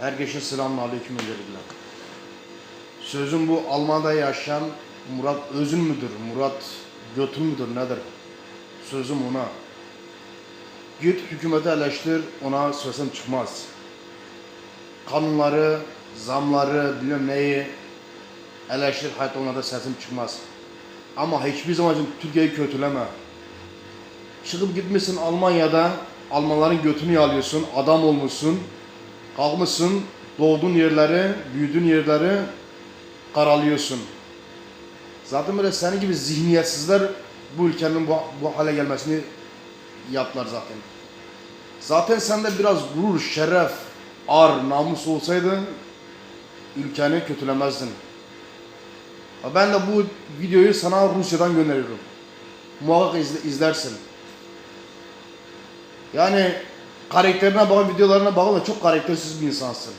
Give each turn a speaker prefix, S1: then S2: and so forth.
S1: Herkese selamun aleyküm öncelikle. Sözüm bu Almanya'da yaşayan Murat Özün müdür? Murat Götün müdür nedir? Sözüm ona. Git hükümeti eleştir ona sesim çıkmaz. Kanunları, zamları, bilmem neyi eleştir hayatta ona da sesim çıkmaz. Ama hiçbir zaman Türkiye'yi kötüleme. Çıkıp gitmişsin Almanya'da Almanların götünü yalıyorsun, adam olmuşsun. Kalkmışsın, doğduğun yerleri, büyüdüğün yerleri karalıyorsun. Zaten böyle senin gibi zihniyetsizler bu ülkenin bu, bu hale gelmesini yaptılar zaten. Zaten sende biraz gurur, şeref, ar, namus olsaydı ülkeni kötülemezdin. Ben de bu videoyu sana Rusya'dan gönderiyorum. Muhakkak izle- izlersin. Yani karakterine bakın, videolarına bakın da çok karaktersiz bir insansın.